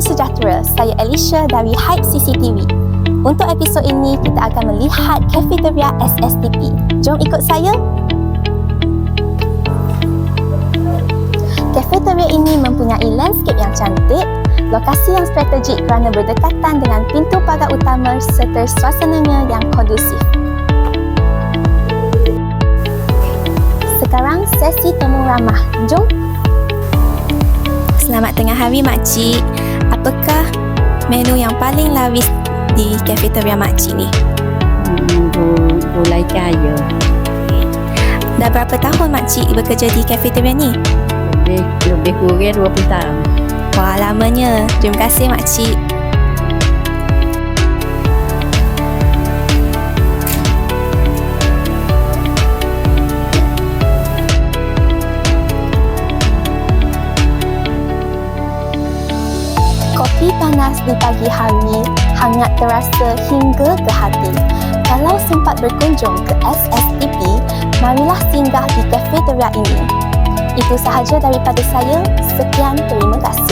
Salam sejahtera, saya Alicia dari Hype CCTV. Untuk episod ini, kita akan melihat kafeteria SSTP. Jom ikut saya. Kafeteria ini mempunyai landscape yang cantik, lokasi yang strategik kerana berdekatan dengan pintu pagar utama serta suasananya yang kondusif. Sekarang sesi temu ramah. Jom. Selamat tengah hari makcik. Apakah menu yang paling laris di kafeteria makcik ni? Hmm, gu- gulai kaya. Dah berapa tahun makcik bekerja di kafeteria ni? Lebih, lebih kurang 20 tahun. Wah, lamanya. Terima kasih makcik. Kopi panas di pagi hari hangat terasa hingga ke hati. Kalau sempat berkunjung ke SSTP, marilah singgah di kafeteria ini. Itu sahaja daripada saya. Sekian, terima kasih.